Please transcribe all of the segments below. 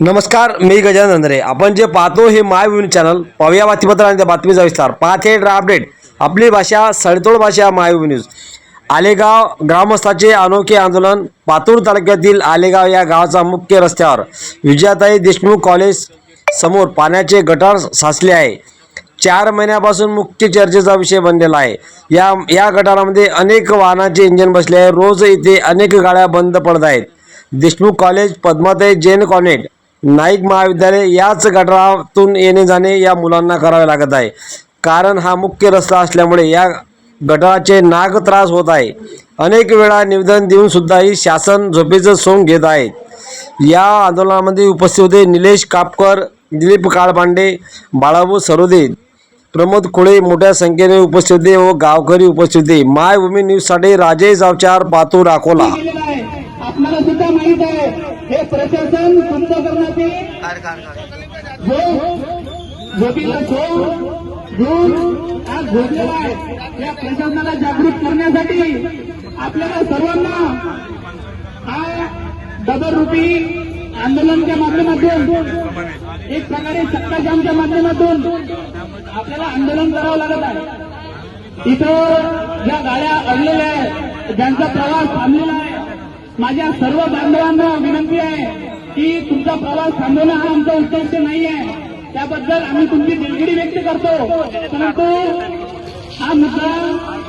नमस्कार मी गजानन अंधरे आपण जे पाहतो हे माय न्यूज चॅनल पाहूया बातमीपत्र आणि त्या बातमीचा विस्तार. पाहते अपडेट आपली भाषा सळतोड भाषा माय न्यूज आलेगाव ग्रामस्थाचे अनोखे आंदोलन पातूर तालुक्यातील आलेगाव या गावाचा मुख्य रस्त्यावर. विजयाताई देशमुख कॉलेज समोर पाण्याचे गटार साचले आहे. चार महिन्यापासून मुख्य चर्चेचा विषय बनलेला आहे. या या गटारामध्ये अनेक वाहनाचे इंजिन बसले आहे. रोज इथे अनेक गाड्या बंद पडत आहेत. देशमुख कॉलेज पद्माताई जैन कॉन्व्हेंट नाईक महाविद्यालय याच गटारातून येणे जाणे या मुलांना करावे लागत आहे. कारण हा मुख्य रस्ता असल्यामुळे या गटाराचे नाग त्रास होत आहे. अनेक वेळा निवेदन देऊन सुद्धाही शासन झोपेचं सोंग घेत आहे. या आंदोलनामध्ये उपस्थित होते निलेश कापकर दिलीप काळपांडे बाळाभाऊ सरोदे प्रमोद खुळे मोठ्या संख्येने उपस्थित होते व गावकरी उपस्थित होते. माय न्यूजसाठी राजेश जावचार पातूर अकोला. केलेलं सुद्धा माहीत आहे हे प्रशासन बंद करण्याचे झोपीला झोप आज झोपलेला आहे या प्रशासनाला जागृत करण्यासाठी आपल्याला सर्वांना हा डबलरूपी आंदोलनच्या माध्यमातून एक प्रकारे सत्ताकामच्या माध्यमातून आपल्याला आंदोलन करावं लागत आहे. इथं ज्या गाड्या अडलेल्या आहेत ज्यांचा प्रवास थांबलेला आहे माझ्या सर्व बांधवांना विनंती आहे की तुमचा प्रवास थांबवणं हा आमचा उद्देश नाही आहे. त्याबद्दल आम्ही तुमची दिलगिरी व्यक्त करतो. परंतु हा मुद्दा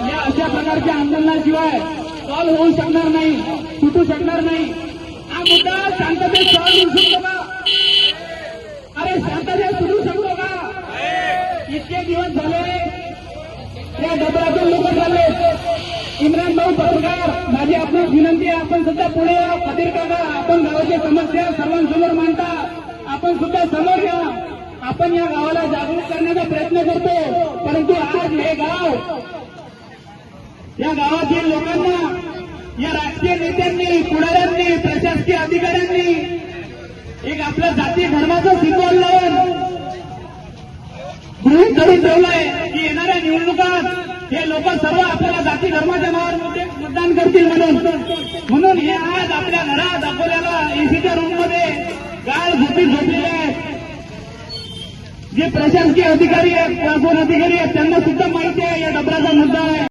या अशा प्रकारच्या आंदोलनाशिवाय सॉल्व्ह होऊ शकणार नाही सुटू शकणार नाही. हा मुद्दा शांततेत सॉल्व्ह होऊ शकतो का? अरे शांततेत सुटू शकतो का? इतके दिवस झाले या डबरातून लोक चालले. इम्रान भाऊ पत्रकार माझी आपण विनंती आहे आपण सुद्धा पुढे या. फतीर काका आपण गावाची समस्या सर्वांसमोर मांडता. आपण सुद्धा समोर या. आपण या गावाला जागरूक करण्याचा प्रयत्न करतो. परंतु आज हे गाव या गावातील लोकांना या राजकीय नेत्यांनी पुढाऱ्यांनी प्रशासकीय अधिकाऱ्यांनी एक आपल्या जाती धर्माचं सिंबॉल लावून गृहित धरून ठेवलंय की येणाऱ्या निवडणुकात हे लोक सर्व आपल्याला जाती धर्माच्या नावावर मतदान करतील म्हणून. म्हणून हे आज आपल्या घरात अकोल्याला एसीच्या रूममध्ये गाळ झोपी झोपलेले आहेत. जे प्रशासकीय अधिकारी आहेत शासन अधिकारी आहेत त्यांना सुद्धा माहिती आहे या डबराचा मुद्दा आहे.